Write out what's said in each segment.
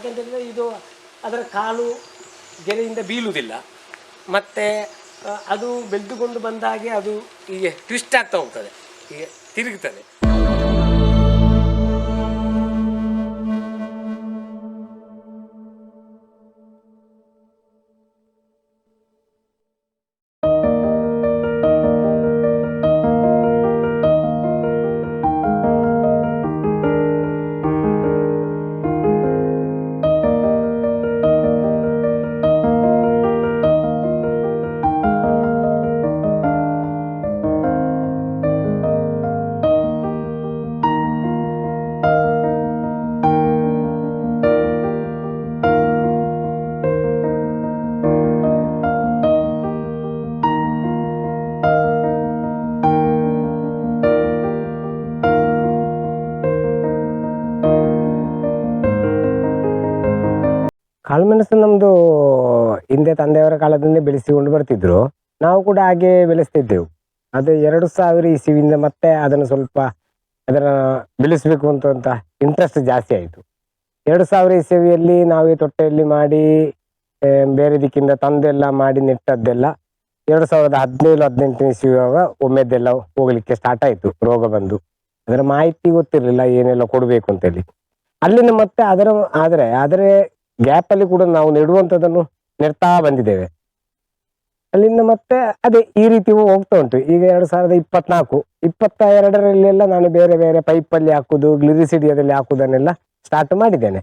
ಯಾಕಂತೇಳಿದ್ರೆ ಇದು ಅದರ ಕಾಲು ಗೆರೆಯಿಂದ ಬೀಳುವುದಿಲ್ಲ. ಮತ್ತು ಅದು ಬೆಳೆದುಕೊಂಡು ಬಂದಾಗೆ ಅದು ಹೀಗೆ ಟ್ವಿಸ್ಟ್ ಆಗ್ತಾ ಹೋಗ್ತದೆ. ಹೀಗೆ ತಿರುಗ್ತದೆ. ಕಾಳುಮೆಣಸು ನಮ್ಮದು ಹಿಂದೆ ತಂದೆಯವರ ಕಾಲದಿಂದ ಬೆಳೆಸಿಕೊಂಡು ಬರ್ತಿದ್ರು. ನಾವು ಕೂಡ ಹಾಗೆ ಬೆಳೆಸ್ತಿದ್ದೆವು. ಅದು ಎರಡು ಸಾವಿರ ಇಸಿವಿಂದ ಮತ್ತೆ ಅದನ್ನು ಸ್ವಲ್ಪ ಅದರ ಬೆಳೆಸಬೇಕು ಅಂತ ಅಂತ ಇಂಟ್ರೆಸ್ಟ್ ಜಾಸ್ತಿ ಆಯಿತು. ಎರಡು ಸಾವಿರ ಇಸವಿಯಲ್ಲಿ ನಾವೇ ತೊಟ್ಟೆಯಲ್ಲಿ ಮಾಡಿ ಬೇರೆ ದಿಕ್ಕಿಂದ ತಂದೆಲ್ಲ ಮಾಡಿ ನೆಟ್ಟದ್ದೆಲ್ಲ ಎರಡು ಸಾವಿರದ ಹದಿನೇಳು, ಹದಿನೆಂಟನೇ ಇಸುವಾಗ ಒಮ್ಮೆದೆಲ್ಲ ಹೋಗ್ಲಿಕ್ಕೆ ಸ್ಟಾರ್ಟ್ ಆಯ್ತು, ರೋಗ ಬಂದು. ಅದರ ಮಾಹಿತಿ ಗೊತ್ತಿರಲಿಲ್ಲ, ಏನೆಲ್ಲ ಕೊಡಬೇಕು ಅಂತೇಳಿ. ಅಲ್ಲಿಂದ ಮತ್ತೆ ಅದರ, ಆದರೆ ಆದರೆ ಗ್ಯಾಪ್ ಅಲ್ಲಿ ಕೂಡ ನಾವು ನೆಡುವಂಥದ್ದನ್ನು ನೆಡ್ತಾ ಬಂದಿದ್ದೇವೆ. ಅಲ್ಲಿಂದ ಮತ್ತೆ ಅದೇ ಈ ರೀತಿ ಹೋಗ್ತಾ ಉಂಟು. ಈಗ ಎರಡು ಸಾವಿರದ ಇಪ್ಪತ್ನಾಲ್ಕು ಇಪ್ಪತ್ತ ಎರಡರಲ್ಲೆಲ್ಲ ನಾನು ಬೇರೆ ಬೇರೆ ಪೈಪಲ್ಲಿ ಹಾಕುದು ಗ್ಲಿರಿಸಿಡಿಯಾದಲ್ಲಿ ಹಾಕುದನ್ನೆಲ್ಲ ಸ್ಟಾರ್ಟ್ ಮಾಡಿದ್ದೇನೆ.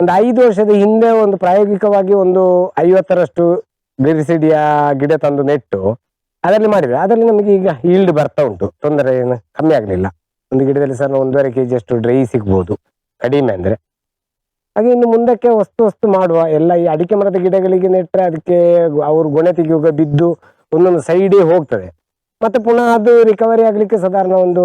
ಒಂದು ಐದು ವರ್ಷದ ಹಿಂದೆ ಒಂದು ಪ್ರಾಯೋಗಿಕವಾಗಿ ಒಂದು ಐವತ್ತರಷ್ಟು ಗ್ಲಿರಿಸಿಡಿಯ ಗಿಡ ತಂದು ನೆಟ್ಟು ಅದರಲ್ಲಿ ಮಾಡಿದ್ರೆ, ಅದರಲ್ಲಿ ನಮಗೆ ಈಗ ಈಲ್ಡ್ ಬರ್ತಾ ಉಂಟು. ತೊಂದರೆ ಏನು ಕಮ್ಮಿ ಆಗಲಿಲ್ಲ. ಒಂದು ಗಿಡದಲ್ಲಿ ಸಹ ಒಂದೂವರೆ ಕೆಜಿ ಅಷ್ಟು ಡ್ರೈ ಸಿಗ್ಬೋದು. ಕಡಿಮೆ ಅಂದ್ರೆ. ಹಾಗೆ ಇನ್ನು ಮುಂದಕ್ಕೆ ವಸ್ತು ವಸ್ತು ಮಾಡುವ. ಎಲ್ಲ ಈ ಅಡಿಕೆ ಮರದ ಗಿಡಗಳಿಗೆ ನೆಟ್ಟರೆ ಅದಕ್ಕೆ ಅವರು ಗೊನೆ ತೆಗೆಯುವಾಗ ಬಿದ್ದು ಒಂದೊಂದು ಸೈಡೇ ಹೋಗ್ತದೆ. ಮತ್ತೆ ಪುನಃ ಅದು ರಿಕವರಿ ಆಗಲಿಕ್ಕೆ ಸಾಧಾರಣ ಒಂದು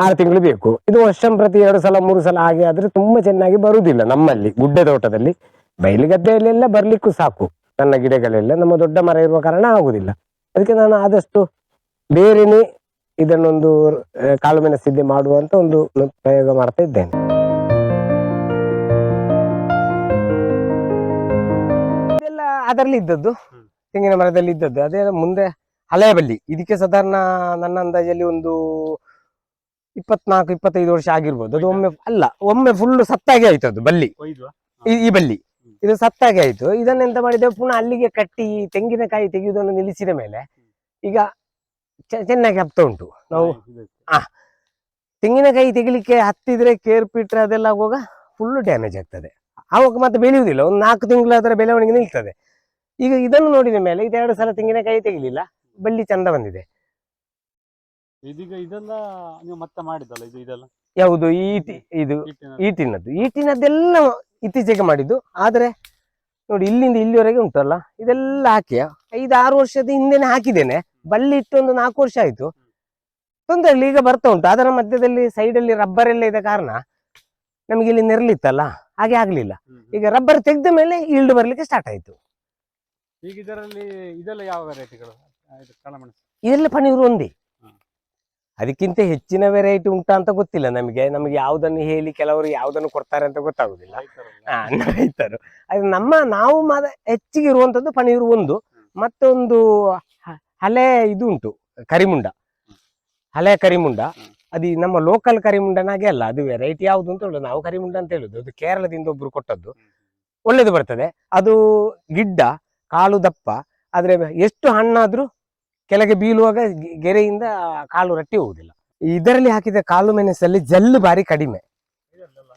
ಆರು ತಿಂಗಳು ಬೇಕು. ಇದು ವರ್ಷಂ ಪ್ರತಿ ಎರಡು ಸಲ, ಮೂರು ಸಲ ಹಾಗೆ ಆದ್ರೆ ತುಂಬಾ ಚೆನ್ನಾಗಿ ಬರುವುದಿಲ್ಲ ನಮ್ಮಲ್ಲಿ, ಗುಡ್ಡ ತೋಟದಲ್ಲಿ. ಬಯಲು ಗದ್ದೆಯಲ್ಲೆಲ್ಲ ಬರಲಿಕ್ಕೂ ಸಾಕು. ನನ್ನ ಗಿಡಗಳೆಲ್ಲ ನಮ್ಮ ದೊಡ್ಡ ಮರ ಇರುವ ಕಾರಣ ಆಗುದಿಲ್ಲ ಅದಕ್ಕೆ ನಾನು ಆದಷ್ಟು ಬೇರೆನೆ ಇದನ್ನೊಂದು ಕಾಳು ಮೆಣಸಿದ್ದೆ ಮಾಡುವಂತ ಒಂದು ಪ್ರಯೋಗ ಮಾಡ್ತಾ ಇದ್ದೇನೆ. ಇದೆಲ್ಲ ಅದರಲ್ಲಿ ಇದ್ದದ್ದು ತೆಂಗಿನ ಮರದಲ್ಲಿ ಇದ್ದದ್ದು. ಅದೇ ಮುಂದೆ ಹಳೆಯ ಬಳ್ಳಿ. ಇದಕ್ಕೆ ಸಾಧಾರಣ ನನ್ನ ಅಂದಾಜಲ್ಲಿ ಒಂದು ಇಪ್ಪತ್ನಾಲ್ಕು ಇಪ್ಪತ್ತೈದು ವರ್ಷ ಆಗಿರ್ಬೋದು. ಅದು ಒಮ್ಮೆ ಅಲ್ಲ ಒಮ್ಮೆ ಫುಲ್ ಸತ್ತಾಗಿ ಆಯ್ತದ್ದು ಅದು ಬಳ್ಳಿ ಕೊಯ್ದ್ವಾ ಈ- ಈ ಬಳ್ಳಿ. ಇದು ಸತ್ತಾಗಿ ಆಯ್ತು. ಇದನ್ನೆಂತ ಮಾಡಿದೆ ಪುನಃ ಅಲ್ಲಿಗೆ ಕಟ್ಟಿ ತೆಂಗಿನಕಾಯಿ ತೆಗೆಯುವುದನ್ನು ನಿಲ್ಲಿಸಿದ ಮೇಲೆ ಈಗ ಚೆನ್ನಾಗಿ ಹಪ್ತ ಉಂಟು. ನಾವು ತೆಂಗಿನಕಾಯಿ ತೆಗಿಲಿಕ್ಕೆ ಹತ್ತಿದ್ರೆ ಕೇರ್ ಪಿಟ್ರೆ ಅದೆಲ್ಲ ಆಗುವಾಗ ಫುಲ್ ಡ್ಯಾಮೇಜ್ ಆಗ್ತದೆ. ಆವಾಗ ಮತ್ತೆ ಬೆಳೆಯುವುದಿಲ್ಲ. ಒಂದು ನಾಲ್ಕು ತಿಂಗಳು ಅದರ ಬೆಳವಣಿಗೆ ನಿಲ್ತದೆ. ಈಗ ಇದನ್ನು ನೋಡಿದ ಮೇಲೆ ಇದೆರಡು ಸಲ ತೆಂಗಿನಕಾಯಿ ತೆಗಿಲಿಲ್ಲ. ಬಳ್ಳಿ ಚಂದ ಬಂದಿದೆ. ಇದೀಗ ಇದೆಲ್ಲ ನೀವು ಮತ್ತೆ ಮಾಡಿದಲ್ಲ ಇದು ಇದೆಲ್ಲ? ಯಾವುದು? ಈಟಿ ಇದು ಈಟಿನದ್ದು. ಈಟಿನದ್ದೆಲ್ಲ ಇತ್ತೀಚೆಗೆ ಮಾಡಿದ್ದು. ಆದ್ರೆ ನೋಡಿ ಇಲ್ಲಿಂದ ಇಲ್ಲಿವರೆಗೆ ಉಂಟಲ್ಲ ಇದೆಲ್ಲ ಹಾಕಿ ಐದು ಆರು ವರ್ಷದ ಹಿಂದೆನೆ ಹಾಕಿದ್ದೇನೆ. ಬಳ್ಳಿ ಇಟ್ಟು ಒಂದು ನಾಲ್ಕು ವರ್ಷ ಆಯ್ತು. ತೊಂದರೆ ಇಲ್ಲ ಈಗ ಬರ್ತಾ ಉಂಟು. ಅದರ ಮಧ್ಯದಲ್ಲಿ ಸೈಡಲ್ಲಿ ರಬ್ಬರ್ ಎಲ್ಲ ಇದ್ದ ಕಾರಣ ನಮಗೆ ಇಲ್ಲಿ ನೆರಳಿತ್ತಲ್ಲ ಹಾಗೆ ಆಗ್ಲಿಲ್ಲ. ಈಗ ರಬ್ಬರ್ ತೆಗೆದ ಮೇಲೆ ಈಲ್ಡ್ ಬರ್ಲಿಕ್ಕೆ ಸ್ಟಾರ್ಟ್ ಆಯ್ತು. ಈಗ ಇದರಲ್ಲಿ ಇದೆಲ್ಲ ಯಾವ ವೆರೈಟಿಗಳು ಇದೆಲ್ಲ ಪನೀರು ಒಂದೇ. ಅದಕ್ಕಿಂತ ಹೆಚ್ಚಿನ ವೆರೈಟಿ ಉಂಟಾ ಅಂತ ಗೊತ್ತಿಲ್ಲ ನಮಗೆ. ನಮಗೆ ಯಾವುದನ್ನು ಹೇಳಿ ಕೆಲವರು ಯಾವುದನ್ನು ಕೊಡ್ತಾರೆ ಅಂತ ಗೊತ್ತಾಗುದಿಲ್ಲ? ಹಾ, ರೈತರು. ಅದು ನಮ್ಮ ನಾವು ಮಾದ ಹೆಚ್ಚಿಗೆ ಇರುವಂತದ್ದು ಪನೀರು ಒಂದು. ಮತ್ತೊಂದು ಹಳೆ ಇದು ಉಂಟು ಕರಿಮುಂಡ. ಹಳೆ ಕರಿಮುಂಡ. ಅದು ನಮ್ಮ ಲೋಕಲ್ ಕರಿಮುಂಡನಾಗೆ ಅಲ್ಲ ಅದು ವೆರೈಟಿ ಯಾವುದು ಅಂತ ಹೇಳುದು. ನಾವು ಕರಿಮುಂಡ ಅಂತ ಹೇಳುದು. ಅದು ಕೇರಳದಿಂದ ಒಬ್ರು ಕೊಟ್ಟದ್ದು. ಒಳ್ಳೇದು ಬರ್ತದೆ. ಅದು ಗಿಡ್ಡ ಕಾಲು ದಪ್ಪ. ಆದ್ರೆ ಎಷ್ಟು ಹಣ್ಣಾದ್ರೂ ಕೆಳಗೆ ಬೀಳುವಾಗ ಗೆರೆಯಿಂದ ಕಾಲು ರಟ್ಟಿ ಹೋಗುದಿಲ್ಲ ಇದರಲ್ಲಿ ಹಾಕಿದ ಕಾಲು ಮೆಣಸಲ್ಲಿ ಜಲ್ಲು ಬಾರಿ ಕಡಿಮೆ.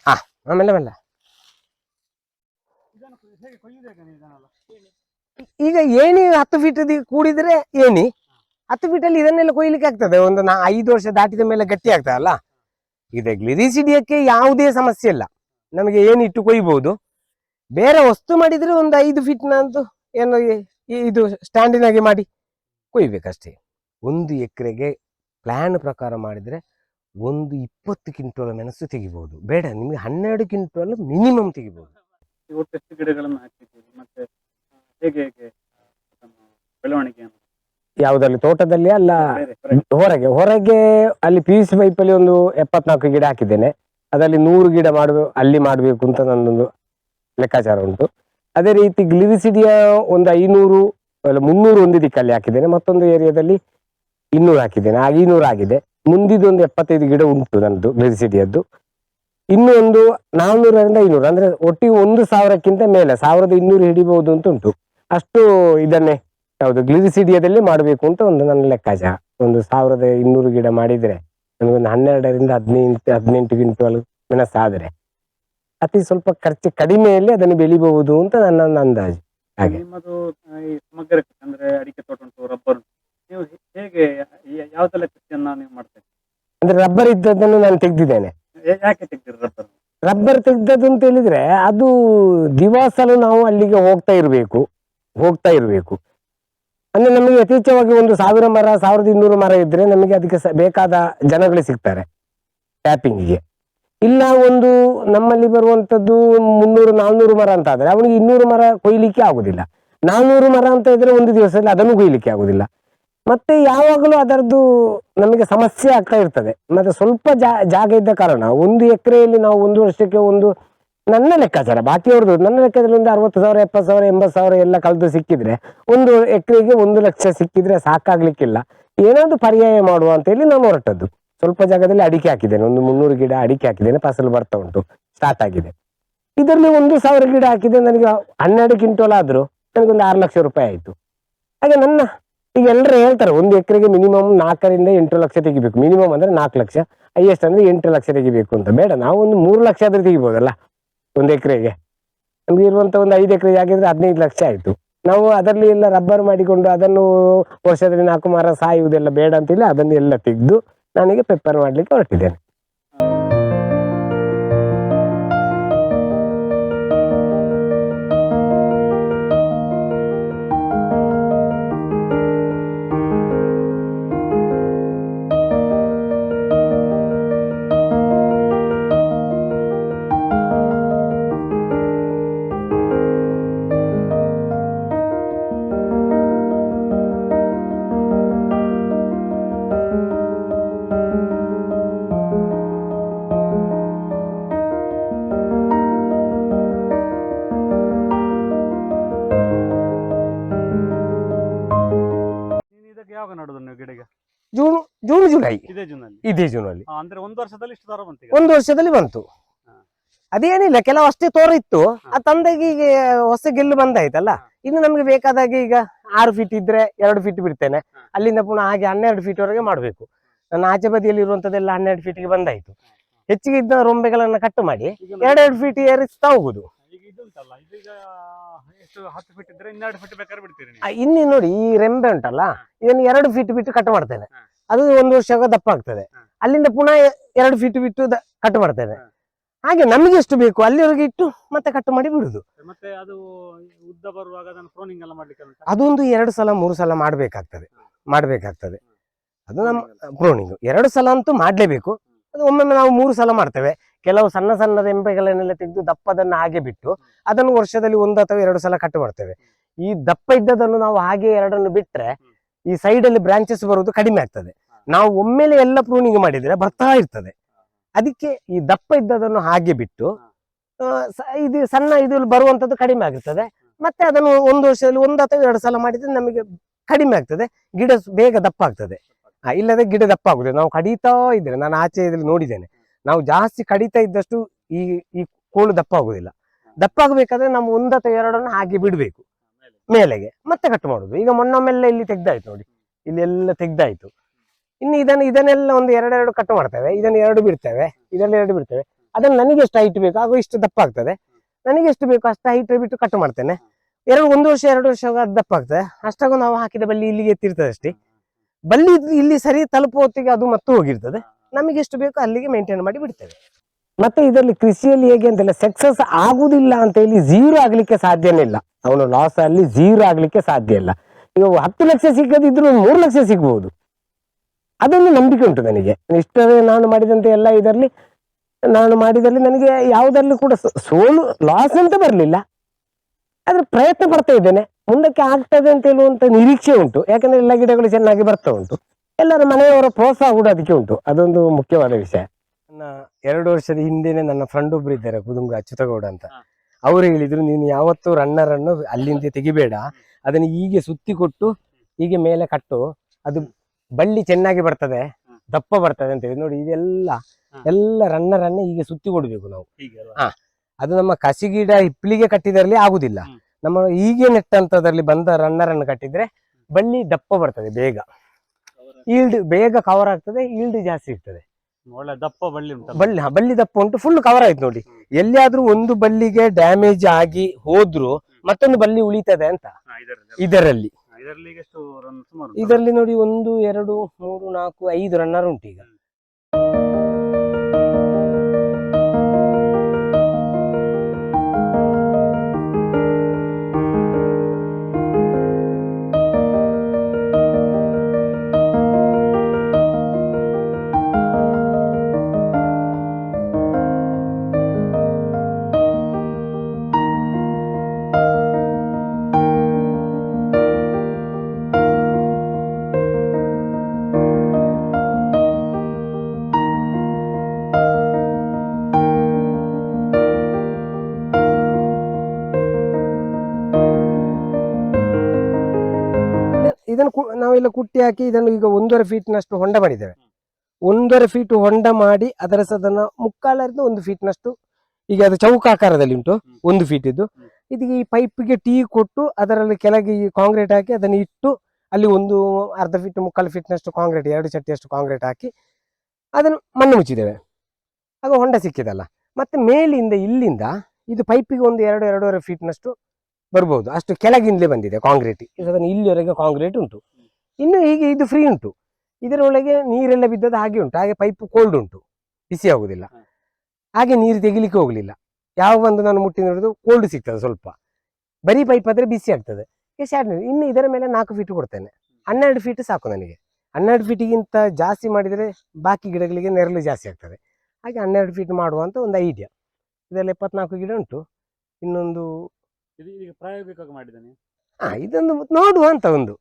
ಹಾ ಆಮೇಲೆ ಈಗ ಏಣಿ ಹತ್ತು ಫೀಟ್ ಕೂಡಿದ್ರೆ ಏಣಿ, ಹತ್ತು ಅಲ್ಲಿ ಇದನ್ನೆಲ್ಲ ಕೊಯ್ಲಿಕ್ಕೆ ಆಗ್ತದೆ. ಒಂದು ನಾ, ಐದು ವರ್ಷ ದಾಟಿದ ಮೇಲೆ ಗಟ್ಟಿ ಆಗ್ತದಲ್ಲ ಇದೆ ಗ್ಲಿರಿಸಿಡಿಯಕ್ಕೆ ಯಾವುದೇ ಸಮಸ್ಯೆ ಇಲ್ಲ. ನಮಗೆ ಏನು ಇಟ್ಟು ಕೊಯ್ಬಹುದು ಬೇರೆ ವಸ್ತು ಮಾಡಿದ್ರೆ ಒಂದು ಐದು ಫೀಟ್ ನಂದು ಏನು ಇದು ಸ್ಟ್ಯಾಂಡಿನಾಗೆ ಮಾಡಿ. ಕೊಯ್ಬೇಕಷ್ಟೇ. ಒಂದು ಎಕರೆಗೆ ಪ್ಲ್ಯಾನ್ ಪ್ರಕಾರ ಮಾಡಿದ್ರೆ ಒಂದು ಇಪ್ಪತ್ತು ಕ್ವಿಂಟೋಲ್ ಮೆಣಸು ತೆಗಿಬಹುದು ಬೇಡ ನಿಮಗೆ ಹನ್ನೆರಡು ಕ್ವಿಂಟೋಲ್ ಮಿನಿಮಮ್ ತೆಗಿಬಹುದು ಒಟ್ಟು ಎಷ್ಟು ಗಿಡಗಳನ್ನು ಹಾಕಿದ್ದೀರಿ? ಮತ್ತೆ ಆ, ಹೇಗೆ ಹೇಗೆ ಆ, ಅದನ್ನು ಬೆಳವಣಿಗೆಯನ್ನು? ಯಾವುದಲ್ಲಿ ತೋಟದಲ್ಲಿ ಅಲ್ಲ ಬೇರೆ ಹೊರಗೆ? ಹೊರಗೆ ಹೊರಗೆ ಅಲ್ಲಿ ಪಿ ಯು ಸಿ ಪೈಪಲ್ಲಿ ಒಂದು ಎಪ್ಪತ್ನಾಲ್ಕು ಗಿಡ ಹಾಕಿದ್ದೇನೆ. ಅದರಲ್ಲಿ ನೂರು ಗಿಡ ಮಾಡಬೇಕು ಅಲ್ಲಿ ಮಾಡಬೇಕು ಅಂತ ನನ್ನೊಂದು ಲೆಕ್ಕಾಚಾರ ಉಂಟು. ಅದೇ ರೀತಿ ಗ್ಲಿರಿಸಿಡಿಯ ಒಂದು ಐನೂರು ಮುನ್ನೂರು ಒಂದು ದಿಕ್ಕಲ್ಲಿ ಹಾಕಿದ್ದೇನೆ. ಮತ್ತೊಂದು ಏರಿಯಾದಲ್ಲಿ ಇನ್ನೂರು ಹಾಕಿದ್ದೇನೆ. ಆಗ ಇನ್ನೂರು ಆಗಿದೆ. ಮುಂದಿದ್ದು ಒಂದು ಎಪ್ಪತ್ತೈದು ಗಿಡ ಉಂಟು ನನ್ನದು ಗ್ಲಿಸಿಡಿಯದ್ದು ಇನ್ನೂ ಒಂದು ನಾನ್ನೂರರಿಂದ ಐನೂರು. ಅಂದ್ರೆ ಒಟ್ಟಿಗೆ ಒಂದು ಸಾವಿರಕ್ಕಿಂತ ಮೇಲೆ, ಸಾವಿರದ ಇನ್ನೂರು ಹಿಡಿಬಹುದು ಅಂತ ಉಂಟು. ಅಷ್ಟು ಇದನ್ನೇ, ಯಾವುದು ಗ್ಲಿರಿಸಿಡಿಯದಲ್ಲಿ ಮಾಡಬೇಕು ಅಂತ ಒಂದು ನನ್ನ ಲೆಕ್ಕಾಚಾರ. ಒಂದು ಸಾವಿರದ ಇನ್ನೂರು ಗಿಡ ಮಾಡಿದ್ರೆ ನಮಗೊಂದು ಹನ್ನೆರಡರಿಂದ ಹದಿನೆಂಟು ಹದಿನೆಂಟು ಗಿಂಟು ಮೆಣಸು ಆದರೆ ಅತಿ ಸ್ವಲ್ಪ ಖರ್ಚು ಕಡಿಮೆಯಲ್ಲಿ ಅದನ್ನು ಬೆಳಿಬಹುದು ಅಂತ ನನ್ನ ಅಂದಾಜು. ಹಾಗೆ. ನಿಮ್ಮದು ಆ, ಈ ಸಮಗ್ರ ಕೃಷಿ ಅಂದ್ರೆ ಅಡಿಕೆ ತೋಟ ಉಂಟು ರಬ್ಬರ್ ನೀವು ಹೇ- ಹೇಗೆ ಯಾ- ಯಾವ್ದೆಲ್ಲ ಕೃಷಿಯನ್ನ ನೀವು ಮಾಡ್ತೀರಿ? ಅಂದ್ರೆ ರಬ್ಬರ್ ಇದ್ದದ್ದನ್ನು ನಾನು ತೆಗ್ದಿದ್ದೇನೆ. ಯಾ- ಯಾಕೆ ತೆಗ್ದಿರಿ ರಬ್ಬರ್? ರಬ್ಬರ್ ತೆಗ್ದದ್ದು ಅಂತ ಹೇಳಿದ್ರೆ ಅದು ದಿವಸಲು ನಾವು ಅಲ್ಲಿಗೆ ಹೋಗ್ತಾ ಇರಬೇಕು ಹೋಗ್ತಾ ಇರಬೇಕು. ಅಂದ್ರೆ ನಮಗೆ ಯಥೇಚ್ಛವಾಗಿ ಒಂದು ಸಾವಿರ ಮರ ಸಾವಿರದ ಇನ್ನೂರು ಮರ ಇದ್ರೆ ನಮಗೆ ಅದಕ್ಕೆ ಸ- ಬೇಕಾದ ಜನಗಳು ಸಿಗ್ತಾರೆ ಟ್ಯಾಪಿಂಗಿಗೆ ಇಲ್ಲ, ಒಂದು ನಮ್ಮಲ್ಲಿ ಬರುವಂತದ್ದು ಮುನ್ನೂರು, ನಾಲ್ನೂರು ಮರ ಅಂತ ಆದ್ರೆ ಅವನಿಗೆ ಇನ್ನೂರು ಮರ ಕೊಯ್ಲಿಕ್ಕೆ ಆಗುದಿಲ್ಲ. ನಾಲ್ನೂರು ಮರ ಅಂತ ಇದ್ರೆ ಒಂದು ದಿವಸದಲ್ಲಿ ಅದನ್ನು ಕೊಯ್ಲಿಕ್ಕೆ ಆಗುದಿಲ್ಲ. ಮತ್ತೆ ಯಾವಾಗಲೂ ಅದರದ್ದು ನಮಗೆ ಸಮಸ್ಯೆ ಆಗ್ತಾ ಇರ್ತದೆ. ಮತ್ತೆ ಸ್ವಲ್ಪ ಜಾಗ ಇದ್ದ ಕಾರಣ ಒಂದು ಎಕರೆಯಲ್ಲಿ ನಾವು ಒಂದು ವರ್ಷಕ್ಕೆ ಒಂದು ನನ್ನ ಲೆಕ್ಕಾಚಾರ ಬಾಕಿಯವ್ರದ್ದು ನನ್ನ ಲೆಕ್ಕದಲ್ಲಿ ಒಂದು ಅರವತ್ತು ಸಾವಿರ, ಎಪ್ಪತ್ತು ಸಾವಿರ, ಎಂಬತ್ತು ಸಾವಿರ ಎಲ್ಲ ಕಳೆದು ಸಿಕ್ಕಿದ್ರೆ ಒಂದು ಎಕರೆಗೆ ಒಂದು ಲಕ್ಷ ಸಿಕ್ಕಿದ್ರೆ ಸಾಕಾಗ್ಲಿಕ್ಕಿಲ್ಲ. ಏನಾದ್ರು ಪರ್ಯಾಯ ಮಾಡುವ ಅಂತ ಹೇಳಿ ನಾನು ಹೊರಟದ್ದು. ಸ್ವಲ್ಪ ಜಾಗದಲ್ಲಿ ಅಡಿಕೆ ಹಾಕಿದ್ದೇನೆ. ಒಂದು ಮುನ್ನೂರು ಗಿಡ ಅಡಿಕೆ ಹಾಕಿದ್ದೇನೆ. ಫಸಲು ಬರ್ತಾ ಉಂಟು. ಸ್ಟಾರ್ಟ್ ಆಗಿದೆ. ಇದರಲ್ಲಿ ಒಂದು ಸಾವಿರ ಗಿಡ ಹಾಕಿದ್ರೆ ನನಗೆ ಹನ್ನೆರಡು ಕ್ವಿಂಟೋಲ್ ಆದ್ರೂ ನನಗೊಂದು ಆರು ಲಕ್ಷ ರೂಪಾಯಿ ಆಯ್ತು. ಹಾಗೆ ನನ್ನ, ಈಗ ಎಲ್ಲರೂ ಹೇಳ್ತಾರೆ, ಒಂದು ಎಕರೆಗೆ ಮಿನಿಮಮ್ ನಾಲ್ಕರಿಂದ ಎಂಟು ಲಕ್ಷ ತೆಗಿಬೇಕು. ಮಿನಿಮಮ್ ಅಂದ್ರೆ ನಾಲ್ಕು ಲಕ್ಷ ಹೈಯೆಸ್ಟ್ ಅಂದ್ರೆ ಎಂಟು ಲಕ್ಷ ತೆಗಿಬೇಕು ಅಂತ. ಬೇಡ, ನಾವು ಒಂದು ಮೂರು ಲಕ್ಷ ಆದ್ರೆ ತೆಗಿಬೋದಲ್ಲ ಒಂದು ಎಕರೆಗೆ. ನಮ್ಗೆ ಇರುವಂತ ಒಂದು ಐದು ಎಕರೆಗೆ ಆಗಿದ್ರೆ ಹದಿನೈದು ಲಕ್ಷ ಆಯ್ತು. ನಾವು ಅದರಲ್ಲಿ ಎಲ್ಲ ರಬ್ಬರ್ ಮಾಡಿಕೊಂಡು ಅದನ್ನು ವರ್ಷದಲ್ಲಿ ನಾಲ್ಕು ಮರ ಸಾಯುವುದೆಲ್ಲ ಬೇಡ ಅಂತೇಳಿ ಅದನ್ನು ಎಲ್ಲ ತೆಗೆದು ನನಗೆ ಪೆಪ್ಪರ್ ಮಾಡ್ಲಿಕ್ಕೆ ಹೊರಟಿದ್ದೇನೆ. June July. ಇದೇ ಜೂನ್ ಇದೇ ಜೂನಲ್ಲಿ ಆ, ಅಂದ್ರೆ ಒಂದು ವರ್ಷದಲ್ಲಿ ಇಷ್ಟು ದರ ಬಂತು ಈಗ. ಒಂದು ವರ್ಷದಲ್ಲಿ ಬಂತು. ಅದೇನಿಲ್ಲ ಕೆಲವು ಅಷ್ಟೇ ತೋರ ಇತ್ತು ಆ ತಂದೆಗೆ ಈಗ ಹೊಸ ಗೆಲ್ಲು ಬಂದಾಯ್ತಲ್ಲ. ಇನ್ನು ನಮ್ಗೆ ಬೇಕಾದಾಗ ಈಗ ಆರು ಫೀಟ್ ಇದ್ರೆ ಎರಡು ಫೀಟ್ ಬಿಡ್ತೇನೆ. ಅಲ್ಲಿಂದ ಪುನಃ ಹಾಗೆ ಹನ್ನೆರಡು ಫೀಟ್ ವರೆಗೆ ಮಾಡಬೇಕು. ನನ್ನ ಆಚೆ ಬದಿಯಲ್ಲಿ ಇರುವಂತದೆಲ್ಲ ಹನ್ನೆರಡು ಫೀಟ್ಗೆ ಬಂದಾಯ್ತು. ಹೆಚ್ಚಿಗೆ ಇದ್ದ ರೊಂಬೆಗಳನ್ನ ಕಟ್ ಮಾಡಿ ಈಗ ಎರಡೆರಡು ಫೀಟ್ ಏರಿಸ್ತಾ ಹೋಗುದು. ಈಗ ಇದು ಉಂಟಲ್ಲ ಇದೀಗ ಎಷ್ಟು ಹತ್ತು ಫೀಟ್ ಇದ್ರೆ ಇನ್ನೆರಡು ಫೀಟ್ ಬೇಕಾದ್ರೆ ಬಿಡ್ತೀರಿ ನೀವು. ಆ, ಇಲ್ಲಿ ನೋಡಿ ಈ ರೆಂಬೆ ಉಂಟಲ್ಲ ಇದನ್ನ ಎರಡು ಫೀಟ್ ಬಿಟ್ಟು ಕಟ್ ಮಾಡ್ತೇನೆ. ಹಾ. ಅದು ಒಂದು ವರ್ಷ ದಪ್ಪ ಆಗ್ತದೆ. ಅಲ್ಲಿಂದ ಪುನಃ ಎರಡು ಫೀಟ್ ಬಿಟ್ಟು ಕಟ್ ಮಾಡ್ತೇವೆ. ಹಾಗೆ ನಮಗೆ ಎಷ್ಟು ಬೇಕು ಅಲ್ಲಿವರೆಗೆ ಇಟ್ಟು ಮತ್ತೆ ಕಟ್ ಮಾಡಿ ಬಿಡುದು. ಮತ್ತೆ ಅದು ಉದ್ದ ಬರುವಾಗ ಎಲ್ಲ ಮಾಡ್ಲಿಕ್ಕೆ? ಅದೊಂದು ಎರಡು ಸಲ ಮೂರು ಸಲ ಮಾಡ್ಬೇಕಾಗ್ತದೆ. ಮಾಡ್ಬೇಕಾಗ್ತದೆ. ಅದು ನಮ್ಮ ಪ್ರೋಣಿಂಗ್ ಎರಡು ಸಲ ಅಂತೂ ಮಾಡ್ಲೇಬೇಕು. ಅದು ಒಮ್ಮೊಮ್ಮೆ ನಾವು ಮೂರು ಸಲ ಮಾಡ್ತೇವೆ. ಕೆಲವು ಸಣ್ಣ ಸಣ್ಣ ಎಂಬೆಗಳನ್ನೆಲ್ಲ ತೆಗೆದು ದಪ್ಪದನ್ನು ಹಾಗೆ ಬಿಟ್ಟು ಅದನ್ನು ವರ್ಷದಲ್ಲಿ ಒಂದು ಅಥವಾ ಎರಡು ಸಲ ಕಟ್ ಮಾಡ್ತೇವೆ. ಈ ದಪ್ಪ ಇದ್ದದನ್ನು ನಾವು ಹಾಗೆ ಎರಡನ್ನು ಬಿಟ್ರೆ ಈ ಸೈಡ್ ಅಲ್ಲಿ ಬ್ರಾಂಚಸ್ ಬರುವುದು ಕಡಿಮೆ ಆಗ್ತದೆ. ನಾವು ಒಮ್ಮೆಲೆ ಎಲ್ಲ ಪ್ರೂನಿಂಗ್ ಮಾಡಿದ್ರೆ ಬರ್ತಾ ಇರ್ತದೆ. ಅದಕ್ಕೆ ಈ ದಪ್ಪ ಇದ್ದದನ್ನು ಹಾಗೆ ಬಿಟ್ಟು ಇದು ಸಣ್ಣ ಇದು ಬರುವಂತದ್ದು ಕಡಿಮೆ ಆಗುತ್ತದೆ ಮತ್ತೆ ಅದನ್ನು ಒಂದು ವರ್ಷದಲ್ಲಿ ಒಂದು ಅಥವಾ ಎರಡು ಸಲ ಮಾಡಿದ್ರೆ ನಮಗೆ ಕಡಿಮೆ ಆಗ್ತದೆ. ಗಿಡ ಬೇಗ ದಪ್ಪ ಆಗ್ತದೆ. ಇಲ್ಲದೆ ಗಿಡ ದಪ್ಪ ಆಗುದಿಲ್ಲ. ನಾವು ಕಡಿತಾ ಇದ್ರೆ ನಾನು ಆಚೆ ಇದ್ರಲ್ಲಿ ನೋಡಿದ್ದೇನೆ. ನಾವು ಜಾಸ್ತಿ ಕಡಿತಾ ಇದ್ದಷ್ಟು ಈ ಈ ಕೋಳು ದಪ್ಪ ಆಗುದಿಲ್ಲ. ದಪ್ಪ ಆಗಬೇಕಾದ್ರೆ ನಾವು ಒಂದು ಅಥವಾ ಎರಡನ್ನು ಹಾಗೆ ಬಿಡಬೇಕು. ಮೇಲೆಗೆ, ಮತ್ತೆ ಕಟ್ ಮಾಡುದು. ಈಗ ಮೊನ್ನೊಮ್ಮೆಲ್ಲ ಇಲ್ಲಿ ತೆಗ್ದಾಯ್ತು ನೋಡಿ. ಇಲ್ಲಿ ಎಲ್ಲ ತೆಗ್ದಾಯ್ತು. ಇನ್ನು ಇದನ್ನು, ಇದನ್ನೆಲ್ಲ ಒಂದು ಎರಡೆರಡು ಕಟ್ ಮಾಡ್ತೇವೆ. ಇದನ್ನು ಎರಡು ಬಿಡ್ತೇವೆ. ಇದನ್ನು ಎರಡು ಬಿಡ್ತೇವೆ. ಅದನ್ನು ನನಗೆ ಎಷ್ಟು ಹೈಟ್ ಬೇಕು ಹಾಗೂ ಇಷ್ಟು ದಪ್ಪ ಆಗ್ತದೆ ನನಗೆ ಎಷ್ಟು ಬೇಕು ಅಷ್ಟು ಹೈಟ್ ಬಿಟ್ಟು ಕಟ್ ಮಾಡ್ತೇನೆ. ಎರಡು, ಒಂದು ವರ್ಷ, ಎರಡು ವರ್ಷ ಅದು ದಪ್ಪ ಆಗ್ತದೆ ಅಷ್ಟಾಗೂ ನಾವು ಹಾಕಿದ ಬಲ್ಲಿ ಇಲ್ಲಿಗೆ ಎತ್ತಿರ್ತದೆ ಅಷ್ಟೇ ಬಲ್ಲಿ ಇಲ್ಲಿ ಸರಿ ತಲುಪುವ ಹೊತ್ತಿಗೆ ಅದು ಮತ್ತೆ ಹೋಗಿರ್ತದೆ. ನಮಗೆ ಎಷ್ಟು ಬೇಕು ಅಲ್ಲಿಗೆ ಮೇಂಟೈನ್ ಮಾಡಿ ಬಿಡ್ತೇವೆ. ಮತ್ತೆ ಇದರಲ್ಲಿ ಕೃಷಿಯಲ್ಲಿ ಹೇಗೆ ಅಂತೆಲ್ಲ ಸಕ್ಸಸ್ ಆಗುದಿಲ್ಲ ಅಂತ ಹೇಳಿ ಜೀರೋ ಆಗ್ಲಿಕ್ಕೆ ಸಾಧ್ಯನೇ ಇಲ್ಲ. ಅವನು ಲಾಸ್ ಅಲ್ಲಿ ಝೀರೋ ಆಗ್ಲಿಕ್ಕೆ ಸಾಧ್ಯ ಇಲ್ಲ. ಈಗ ಹತ್ತು ಲಕ್ಷ ಸಿಗದಿದ್ರು ಮೂರು ಲಕ್ಷ ಸಿಗ್ಬಹುದು ಅದೊಂದು ನಂಬಿಕೆ ಉಂಟು ನನಗೆ. ಇಷ್ಟವೇ ನಾನು ಮಾಡಿದಂತೆ ಎಲ್ಲ ಇದರಲ್ಲಿ, ನಾನು ಮಾಡಿದಲ್ಲಿ ನನಗೆ ಯಾವುದರಲ್ಲೂ ಕೂಡ ಸೋಲು ಲಾಸ್ ಅಂತ ಬರಲಿಲ್ಲ. ಆದ್ರೆ ಪ್ರಯತ್ನ ಪಡ್ತಾ ಇದ್ದೇನೆ. ಮುಂದಕ್ಕೆ ಆಗ್ತದೆ ಅಂತ ಹೇಳುವಂತ ನಿರೀಕ್ಷೆ ಉಂಟು. ಯಾಕಂದ್ರೆ ಎಲ್ಲ ಗಿಡಗಳು ಚೆನ್ನಾಗಿ ಬರ್ತಾ ಉಂಟು. ಎಲ್ಲರ ಮನೆಯವರ ಪ್ರೋತ್ಸಾಹ ಕೂಡ ಅದಕ್ಕೆ ಉಂಟು. ಅದೊಂದು ಮುಖ್ಯವಾದ ವಿಷಯ. ನನ್ನ ಎರಡು ವರ್ಷದ ಹಿಂದೆನೆ ನನ್ನ ಫ್ರೆಂಡ್ ಒಬ್ರು ಇದ್ದಾರೆ ಕುದುಂಗ ಅಚ್ಯುತಗೌಡ ಅಂತ. ಅವ್ರು ಹೇಳಿದ್ರು ನೀನು ಯಾವತ್ತೂ ರನ್ನರ್ ಅನ್ನು ಅಲ್ಲಿಂದ ತೆಗಿಬೇಡ. ಅದನ್ನ ಹೀಗೆ ಸುತ್ತಿ ಕೊಟ್ಟು ಹೀಗೆ ಮೇಲೆ ಕಟ್ಟು. ಅದು ಬಳ್ಳಿ ಚೆನ್ನಾಗಿ ಬರ್ತದೆ ದಪ್ಪ ಬರ್ತದೆ ಅಂತ ಹೇಳಿ. ನೋಡಿ ಇದೆಲ್ಲ ಎಲ್ಲ ರನ್ನರ್ ಅನ್ನ ಹೀಗೆ ಸುತ್ತಿ ಕೊಡ್ಬೇಕು ನಾವು. ಹಾ. ಅದು ನಮ್ಮ ಕಸಿ ಗಿಡ ಹಿಪ್ಲಿಗೆ ಕಟ್ಟಿದರಲ್ಲಿ ಆಗುದಿಲ್ಲ. ನಮ್ಮ ಹೀಗೆ ನೆಟ್ಟಂತದ್ರಲ್ಲಿ ಬಂದ ರನ್ನರ್ ಅನ್ನು ಕಟ್ಟಿದ್ರೆ ಬಳ್ಳಿ ದಪ್ಪ ಬರ್ತದೆ ಬೇಗ. ಈಲ್ಡ್ ಬೇಗ ಕವರ್ ಆಗ್ತದೆ ಈಲ್ಡ್ ಜಾಸ್ತಿ ಇರ್ತದೆ. ಒಳ್ಳೆ ದಪ್ಪ ಬಳ್ಳಿ ಉಂಟು ಬಳ್ಳಿ ಹಾ, ಬಳ್ಳಿ ದಪ್ಪ ಉಂಟು ಫುಲ್ ಕವರ್ ಆಯ್ತು ನೋಡಿ. ಎಲ್ಲಿಯಾದ್ರೂ ಒಂದು ಬಳ್ಳಿಗೆ ಡ್ಯಾಮೇಜ್ ಆಗಿ ಹೋದ್ರು ಮತ್ತೊಂದು ಬಳ್ಳಿ ಉಳಿತದೆ ಅಂತ? ಇದರಲ್ಲಿ. ಇದರಲ್ಲಿ. ಹಾ, ಇದರಲ್ಲಿ ಈಗ ಎಷ್ಟು ರನ್ ಸುಮಾರು ಉಂಟಲ್ಲ? ಇದರಲ್ಲಿ ನೋಡಿ ಒಂದು ಎರಡು ಮೂರು ನಾಲ್ಕು ಐದು ರನ್ನರ್ ಉಂಟು ಈಗ ಇದನ್ನು ನಾವೆಲ್ಲ ಕುಟ್ಟಿ ಹಾಕಿ ಇದನ್ನು ಈಗ ಒಂದೂವರೆ ಫೀಟ್ನಷ್ಟು ಹೊಂಡ ಮಾಡಿದ್ದೇವೆ. ಒಂದೂವರೆ ಫೀಟ್ ಹೊಂಡ ಮಾಡಿ ಅದರ ಸದನ ಮುಕ್ಕಾಲರಿಂದ ಒಂದು ಫೀಟ್ನಷ್ಟು ಈಗ ಅದು ಚೌಕಾಕಾರದಲ್ಲಿ ಉಂಟು, ಒಂದು ಫೀಟ್ ಇದ್ದು. ಇದೀಗ ಈ ಪೈಪ್ಗೆ ಟೀ ಕೊಟ್ಟು ಅದರಲ್ಲಿ ಕೆಳಗೆ ಈ ಕಾಂಕ್ರೀಟ್ ಹಾಕಿ ಅದನ್ನು ಇಟ್ಟು ಅಲ್ಲಿ ಒಂದು ಅರ್ಧ ಫೀಟ್ ಮುಕ್ಕಾಲು ಫೀಟ್ನಷ್ಟು ಕಾಂಕ್ರೀಟ್, ಎರಡು ಚಟ್ಟಿಯಷ್ಟು ಕಾಂಕ್ರೀಟ್ ಹಾಕಿ ಅದನ್ನು ಮಣ್ಣು ಮುಚ್ಚಿದ್ದೇವೆ. ಆಗ ಹೊಂಡ ಸಿಕ್ಕಿದಲ್ಲ. ಮತ್ತೆ ಮೇಲಿಂದ ಇಲ್ಲಿಂದ ಇದು ಪೈಪಿಗೆ ಒಂದು ಎರಡು, ಎರಡೂವರೆ ಫೀಟ್ನಷ್ಟು ಬರ್ಬೋದು. ಅಷ್ಟು ಕೆಳಗಿಂದಲೇ ಬಂದಿದೆ ಕಾಂಕ್ರೀಟ್. ಅದನ್ನು ಇಲ್ಲಿವರೆಗೆ ಕಾಂಕ್ರೀಟ್ ಉಂಟು. ಇನ್ನು ಹೀಗೆ ಇದು ಫ್ರೀ ಉಂಟು. ಇದರೊಳಗೆ ನೀರೆಲ್ಲ ಬಿದ್ದದ್ದು ಹಾಗೆ ಉಂಟು. ಹಾಗೆ ಪೈಪ್ ಕೋಲ್ಡ್ ಉಂಟು. ಬಿಸಿ ಆಗುದಿಲ್ಲ. ಹಾಗೆ ನೀರು ತೆಗಿಲಿಕ್ಕೆ ಹೋಗಲಿಲ್ಲ. ಯಾವ ಒಂದು ನಾನು ಮುಟ್ಟಿ ನೋಡಿದ್ರು ಕೋಲ್ಡ್ ಸಿಗ್ತದೆ ಸ್ವಲ್ಪ. ಬರೀ ಪೈಪ್ ಆದ್ರೆ ಬಿಸಿ ಆಗ್ತದೆ. ಇನ್ನು ಇದರ ಮೇಲೆ ನಾಲ್ಕು ಫೀಟ್ ಕೊಡ್ತೇನೆ. ಹನ್ನೆರಡು ಫೀಟ್ ಸಾಕು ನನಗೆ. ಹನ್ನೆರಡು ಫೀಟಿಗಿಂತ ಜಾಸ್ತಿ ಮಾಡಿದರೆ ಬಾಕಿ ಗಿಡಗಳಿಗೆ ನೆರಳು ಜಾಸ್ತಿ ಆಗ್ತದೆ. ಹಾಗೆ ಹನ್ನೆರಡು ಫೀಟ್ ಮಾಡುವಂತ ಒಂದು ಐಡಿಯಾ ಇದರಲ್ಲಿ ಎಪ್ಪತ್ನಾಲ್ಕು ಗಿಡ ಉಂಟು. ಇನ್ನೊಂದು ಇದು ಈಗ ಪ್ರಾಯೋಗಿಕವಾಗಿ ಮಾಡಿದ್ದಾನೆ. ಆ ಇದೊಂದು ನೋಡುವ ಅಂತ ಒಂದು.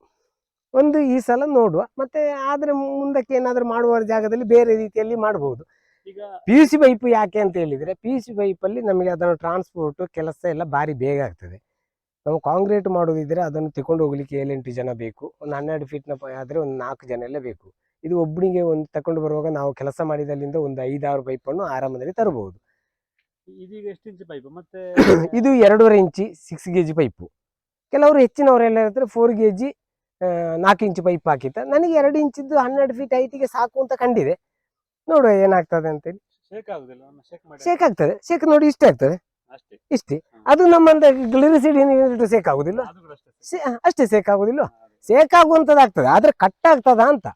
ಒಂದು ಈ ಸಲ ನೋಡುವ. ಮತ್ತೆ ಆದ್ರೆ ಮುಂದಕ್ಕೆ ಏನಾದ್ರೂ ಮಾಡುವ ಜಾಗದಲ್ಲಿ ಬೇರೆ ರೀತಿಯಲ್ಲಿ ಮಾಡಬಹುದು ಈಗ ಪಿ ಯು ಸಿ ಪೈಪ್ ಯಾಕೆ ಅಂತ ಹೇಳಿದ್ರೆ ಪಿ ಯು ಸಿ ಪೈಪಲ್ಲಿ ನಮಗೆ ಅದನ್ನು ಟ್ರಾನ್ಸ್ಪೋರ್ಟ್ ಕೆಲಸ ಎಲ್ಲ ಭಾರಿ ಬೇಗ ಆಗ್ತದೆ. ನಾವು ಕಾಂಕ್ರೀಟ್ ಮಾಡೋದಿದ್ರೆ ಅದನ್ನು ತಗೊಂಡು ಹೋಗ್ಲಿಕ್ಕೆ ಏಳೆಂಟು ಜನ ಬೇಕು. ಒಂದು ಹನ್ನೆರಡು ಫೀಟ್ನ ಆದರೆ ಒಂದು ನಾಲ್ಕು ಜನ ಎಲ್ಲ ಬೇಕು. ಇದು ಒಬ್ಬನಿಗೆ ಒಂದು ತಕೊಂಡು ಬರುವಾಗ ನಾವು ಕೆಲಸ ಮಾಡಿದಲ್ಲಿಂದ ಒಂದು ಐದಾರು ಪೈಪನ್ನು ಆರಾಮದಲ್ಲಿ ತರಬಹುದು. ಇದೀಗ ಎಷ್ಟು ಇಂಚ್ ಪೈಪ್ ಮತ್ತೆ ಇದು ಎರಡೂವರೆ ಇಂಚಿ ಸಿಕ್ಸ್ ಕೆ ಜಿ ಪೈಪು ಕೆಲವರು ಹೆಚ್ಚಿನವರೆಲ್ಲ ಇರ್ತಾರೆ ಫೋರ್ ಕೆ ಜಿ ನಾಲ್ಕು ಇಂಚು ಪೈಪ್ ಹಾಕಿತ್ತ ನನಗೆ ಎರಡು ಇಂಚಿದ್ದು ಹನ್ನೆರಡು ಫೀಟ್ ಐಟಿಗೆ ಸಾಕು ಅಂತ ಕಂಡಿದೆ. ನೋಡುವ ಏನಾಗ್ತದೆ ಅಂತೇಳಿ. ಶೇಕ್ ಆಗ್ತದೆ. ಶೇಕ್ ನೋಡಿ ಇಷ್ಟ ಆಗ್ತದೆ. ಇಷ್ಟೇ. ಅದು ನಮ್ಮಂತ ಗ್ಲಿರಿಸಿಡಿ ಶೇಕ್ ಆಗುದಿಲ್ಲ. ಅಷ್ಟೇ ಸೇಕ್ ಆಗುದಿಲ್ಲ. ಸೇಕ್ ಅದೇ. ಶೇಕ್ ಆಗುವಂತದ್ದಾಗ್ತದೆ ಆದ್ರೆ ಕಟ್ ಆಗ್ತದ ಅಂತ?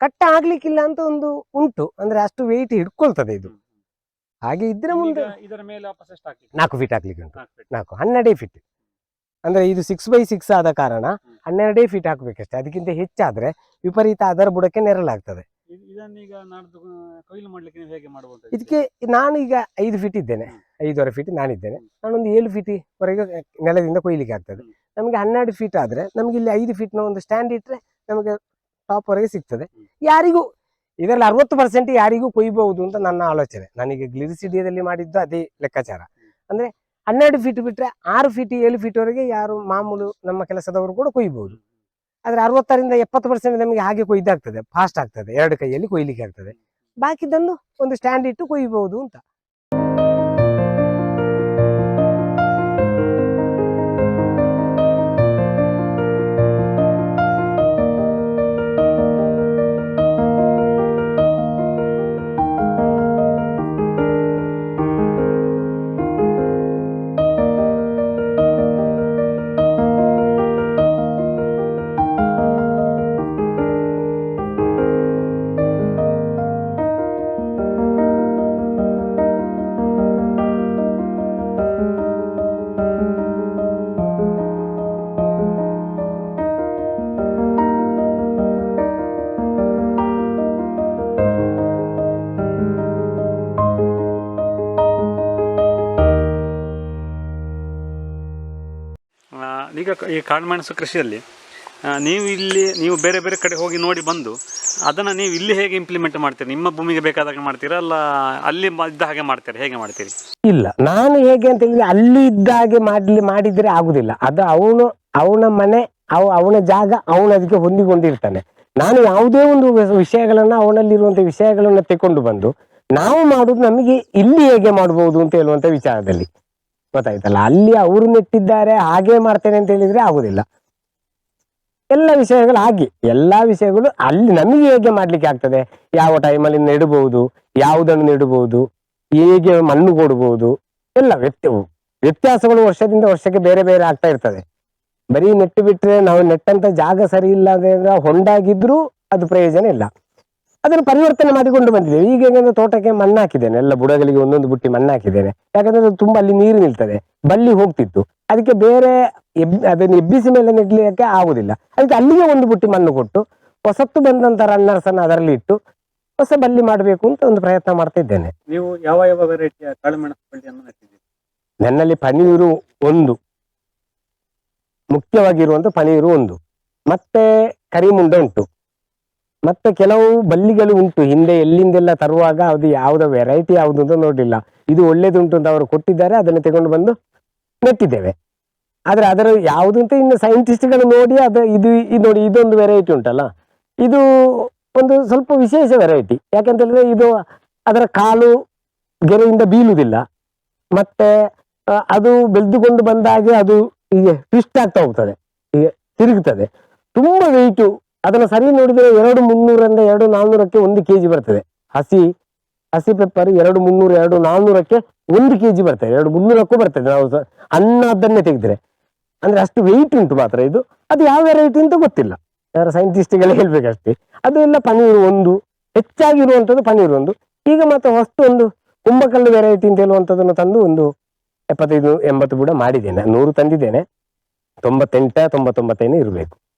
ಕಟ್ ಆಗ್ಲಿಕ್ಕಿಲ್ಲ ಅಂತ ಒಂದು ಉಂಟು. ಅಂದ್ರೆ ಅಷ್ಟು ವೆಯ್ಟ್ ಹಿಡ್ಕೊಳ್ತದೆ ಇದು. ಹಾಗೆ ಇದ್ರೆ ಮುಂದೆ ಇದರ ಮೇಲೆ ವಾಪಸ್ ಎಷ್ಟು ನಾಲ್ಕು ಫೀಟ್ ಹಾಕ್ಲಿಕ್ಕೆ ಉಂಟು. ನಾಲ್ಕು. ಹನ್ನೆರಡೇ ಫೀಟ್ ಅಂದ್ರೆ ಇದು ಸಿಕ್ಸ್ ಬೈ ಸಿಕ್ಸ್ ಆದ ಕಾರಣ. ಹನ್ನೆರಡೇ ಫೀಟ್ ಹಾಕ್ಬೇಕಷ್ಟೇ. ಅದಕ್ಕಿಂತ ಹೆಚ್ಚಾದ್ರೆ ವಿಪರೀತ ಅದರ ಬುಡಕ್ಕೆ ನೆರಳಾಗ್ತದೆ. ಇದ್- ಇದನ್ನೀಗ ನಾಡ್ದು ಆ, ಕೊಯ್ಲು ಮಾಡ್ಲಿಕ್ಕೆ ಹೇಗೆ ಮಾಡಬಹುದು ಇದಕ್ಕೆ? ನಾನು ಈಗ ಐದು ಫೀಟ್ ಇದ್ದೇನೆ. ಐದೂವರೆ ಫೀಟ್ ನಾನಿದ್ದೇನೆ. ನಾನು ನಾನೊಂದು ಏಳು ಫೀಟ್ ವರೆಗೆ ನೆಲದಿಂದ ಕೊಯ್ಲಿಕ್ಕೆ ಆಗ್ತದೆ. ನಮಗೆ ಹನ್ನೆರಡು ಫೀಟ್ ಆದ್ರೆ ನಮಗೆ ಇಲ್ಲಿ ಐದು ಫೀಟ್ನ ಒಂದು ಸ್ಟ್ಯಾಂಡ್ ಇಟ್ಟರೆ ನಮಗೆ ಟಾಪ್ ವರೆಗೆ ಸಿಗ್ತದೆ. ಯಾರಿಗೂ ಇದರಲ್ಲಿ ಅರವತ್ತು ಪರ್ಸೆಂಟ್ ಯಾರಿಗೂ ಕೊಯ್ಬಹುದು ಅಂತ ನನ್ನ ಆಲೋಚನೆ. ನನಗೆ ಗ್ಲಿರಿಸಿಡಿಯದಲ್ಲಿ ಮಾಡಿದ್ದು ಅದೇ ಲೆಕ್ಕಾಚಾರ. ಅಂದ್ರೆ ಹನ್ನೆರಡು ಫೀಟ್ ಬಿಟ್ರೆ ಆರು ಫೀಟ್ ಏಳು ಫೀಟ್ ವರೆಗೆ ಯಾರು ಮಾಮೂಲು ನಮ್ಮ ಕೆಲಸದವರು ಕೂಡ ಕೊಯ್ಬಹುದು. ಆದ್ರೆ ಅರವತ್ತರಿಂದ ಎಪ್ಪತ್ತು ಪರ್ಸೆಂಟ್ ನಮಗೆ ಹಾಗೆ ಕೊಯ್ದಾಗ್ತದೆ ಫಾಸ್ಟ್ ಆಗ್ತದೆ, ಎರಡು ಕೈಯಲ್ಲಿ ಕೊಯ್ಲಿಕ್ಕೆ ಆಗ್ತದೆ. ಬಾಕಿದನ್ನು ಒಂದು ಸ್ಟ್ಯಾಂಡ್ ಇಟ್ಟು ಕೊಯ್ಬಹುದು ಅಂತ. ಈಗ ಈ ಕಾಳುಮೆಣಸು ಕೃಷಿಯಲ್ಲಿ ನೀವು ಇಲ್ಲಿ, ನೀವು ಬೇರೆ ಬೇರೆ ಕಡೆ ಹೋಗಿ ನೋಡಿ ಬಂದು, ಅದನ್ನ ನೀವು ಇಲ್ಲಿ ಹೇಗೆ ಇಂಪ್ಲಿಮೆಂಟ್ ಮಾಡ್ತೀರಿ? ನಿಮ್ಮ ಭೂಮಿಗೆ ಬೇಕಾದಾಗ ಮಾಡ್ತೀರಾ? ಅಲ್ಲ, ಅಲ್ಲಿ ಇದ್ದ ಹಾಗೆ ಮಾಡ್ತೀರಾ? ಹೇಗೆ ಮಾಡ್ತೀರಿ? ಇಲ್ಲ, ನಾನು ಹೇಗೆ ಅಂತ ಹೇಳಿದ್ರೆ ಅಲ್ಲಿ ಇದ್ದ ಹಾಗೆ ಮಾಡಲಿ, ಮಾಡಿದ್ರೆ ಆಗುದಿಲ್ಲ. ಅದು ಅವನು, ಅವನ ಮನೆ, ಅವ, ಅವನ ಜಾಗ, ಅವನು ಅದಕ್ಕೆ ಹೊಂದಿಕೊಂಡಿರ್ತಾನೆ. ನಾನು ಯಾವುದೇ ಒಂದು ವಿಷಯಗಳನ್ನು ವಿಷಯಗಳನ್ನ ವಿಷಯಗಳನ್ನು ತೆಕೊಂಡು ಬಂದು, ನಾವು ಮಾಡುದು ನಮಗೆ ಇಲ್ಲಿ ಹೇಗೆ ಮಾಡಬಹುದು ಅಂತ ಹೇಳುವಂತ ವಿಚಾರದಲ್ಲಿ. ಗೊತ್ತಾಯ್ತಲ್ಲ ಅಲ್ಲಿ. ಅವರು ನೆಟ್ಟಿದ್ದಾರೆ ಹಾಗೆ ಮಾಡ್ತೇನೆ ಅಂತ ಹೇಳಿದ್ರೆ ಆಗುದಿಲ್ಲ. ಎಲ್ಲ ವಿಷಯಗಳು ಹಾಗೆ, ಎಲ್ಲಾ ವಿಷಯಗಳು ಅಲ್ಲಿ ನಮಗೆ ಹೇಗೆ ಮಾಡ್ಲಿಕ್ಕೆ ಆಗ್ತದೆ? ಯಾವ ಟೈಮಲ್ಲಿ ನೆಡಬಹುದು, ಯಾವುದನ್ನು ನೆಡಬಹುದು, ಹೇಗೆ ಮಣ್ಣು ಕೊಡಬಹುದು, ಎಲ್ಲ ವ್ಯತ್ಯ, ವ್ಯತ್ಯಾಸಗಳು ವರ್ಷದಿಂದ ವರ್ಷಕ್ಕೆ ಬೇರೆ ಬೇರೆ ಆಗ್ತಾ ಇರ್ತದೆ. ಬರೀ ನೆಟ್ಟು ಬಿಟ್ರೆ ನಾವು ನೆಟ್ಟಂತ ಜಾಗ ಸರಿ ಇಲ್ಲ ಅಂದ್ರೆ ಹೊಂಡಾಗಿದ್ರು ಅದು ಪ್ರಯೋಜನ ಇಲ್ಲ. ಅದನ್ನು ಪರಿವರ್ತನೆ ಮಾಡಿಕೊಂಡು ಬಂದಿದ್ದೇವೆ. ಈಗ ಹೇಗಂದ್ರೆ ತೋಟಕ್ಕೆ ಮಣ್ಣು ಹಾಕಿದ್ದೇನೆ. ಎಲ್ಲ ಬುಡಗಳಿಗೆ ಒಂದೊಂದು ಬುಟ್ಟಿ ಮಣ್ಣು ಹಾಕಿದ್ದೇನೆ. ಯಾಕಂದ್ರೆ ಅದು ತುಂಬಾ ಅಲ್ಲಿ ನೀರು ನಿಲ್ತದೆ. ಬಳ್ಳಿ ಹೋಗ್ತಿತ್ತು. ಅದಕ್ಕೆ ಬೇರೆ ಎಬ್ ಅದನ್ನು ಎಬ್ಬಿಸಿ ಮೇಲೆ ನೆಡ್ಲಿಕ್ಕೆ ಆಗುದಿಲ್ಲ. ಅದಕ್ಕೆ ಅಲ್ಲಿಗೆ ಒಂದು ಬುಟ್ಟಿ ಮಣ್ಣು ಕೊಟ್ಟು ಹೊಸತ್ತು ಬಂದಂತ ರನ್ನರ್ಸನ್ನ ಅದರಲ್ಲಿ ಇಟ್ಟು ಹೊಸ ಬಳ್ಳಿ ಮಾಡಬೇಕು ಅಂತ ಒಂದು ಪ್ರಯತ್ನ ಮಾಡ್ತಾ ಇದ್ದೇನೆ. ನೀವು ಯಾವ ಯಾವ ವೆರೈಟಿಯ ಕಾಳುಮೆಣಸು ಬಳ್ಳಿಯನ್ನು ನೆಟ್ಟಿದ್ದೀರಿ? ನನ್ನಲ್ಲಿ ಪನೀರು ಒಂದು. ಮುಖ್ಯವಾಗಿರುವಂತ ಪನೀರು ಒಂದು. ಮತ್ತೆ ಕರಿಮುಂಡ ಉಂಟು. ಮತ್ತೆ ಕೆಲವು ಬಲ್ಲಿಗಳು ಉಂಟು. ಹಿಂದೆ ಎಲ್ಲಿಂದೆಲ್ಲ ತರುವಾಗ ಅದು ಯಾವ್ದು ವೆರೈಟಿ ಯಾವ್ದು ಅಂತ ನೋಡಿಲ್ಲ ಇದು ಒಳ್ಳೇದುಂಟು ಅಂತ ಅವರು ಕೊಟ್ಟಿದ್ದಾರೆ. ಅದನ್ನು ತಗೊಂಡು ಬಂದು ನೆಟ್ಟಿದ್ದೇವೆ. ಆದ್ರೆ ಅದರ ಯಾವುದು ಅಂತ ಇನ್ನು ಸೈಂಟಿಸ್ಟ್ಗಳು ನೋಡಿ ಅದು ಇದು ಇದು ನೋಡಿ ಇದೊಂದು ವೆರೈಟಿ ಉಂಟಲ್ಲ. ಇದು ಒಂದು ಸ್ವಲ್ಪ ವಿಶೇಷ ವೆರೈಟಿ ಯಾಕಂತ ಹೇಳಿದ್ರೆ ಇದು ಅದರ ಕಾಲು ಗೆರೆಯಿಂದ ಬೀಳುವುದಿಲ್ಲ. ಮತ್ತೆ ಅದು ಬೆಳೆದುಕೊಂಡು ಬಂದಾಗೆ ಅದು ಹೀಗೆ ಟ್ವಿಸ್ಟ್ ಆಗ್ತಾ ಹೋಗ್ತದೆ. ಹೀಗೆ ತಿರುಗುತ್ತದೆ ತುಂಬಾ ವೆಯ್ಟು ಅದನ್ನು ಸರಿ ನೋಡಿದರೆ ಎರಡು ಮುನ್ನೂರರಿಂದ ಎರಡು ನಾನ್ನೂರಕ್ಕೆ ಒಂದು ಕೆಜಿ ಬರ್ತದೆ. ಹಸಿ ಹಸಿ ಪೆಪ್ಪರ್ ಎರಡು ಮುನ್ನೂರು, ಎರಡು ನಾನ್ನೂರಕ್ಕೆ ಒಂದು ಕೆಜಿ ಬರ್ತದೆ. ಎರಡು ಮುನ್ನೂರಕ್ಕೂ ಬರ್ತದೆ. ನಾವು ಸ- ಅನ್ನ ಅದನ್ನೇ ತೆಗೆದ್ರೆ. ಅಂದ್ರೆ ಅಷ್ಟು ವೆಯ್ಟ್ ಉಂಟು ಮಾತ್ರ ಇದು. ಅದು ಯಾವ ವೆರೈಟಿ ಅಂತ ಗೊತ್ತಿಲ್ಲ. ಯಾರ ಸೈಂಟಿಸ್ಟ್ಗಳೇ ಹೇಳ್ಬೇಕಷ್ಟೇ. ಅದು ಎಲ್ಲ ಪನೀರು ಒಂದು. ಹೆಚ್ಚಾಗಿರುವಂಥದ್ದು ಪನೀರ್ ಒಂದು. ಈಗ ಮತ್ತೆ ಹೊಸ್ತು ಒಂದು ಕುಂಬಕಲ್ಲು ವೆರೈಟಿ ಅಂತ ಹೇಳುವಂಥದ್ದನ್ನು ತಂದು ಒಂದು ಎಪ್ಪತ್ತೈದು, ಎಂಬತ್ತು ಕೂಡ ಮಾಡಿದ್ದೇನೆ. ನೂರು ತಂದಿದ್ದೇನೆ. ತೊಂಬತ್ತೆಂಟ, ತೊಂಬತ್ತೊಂಬತ್ತೈದು ಇರಬೇಕು.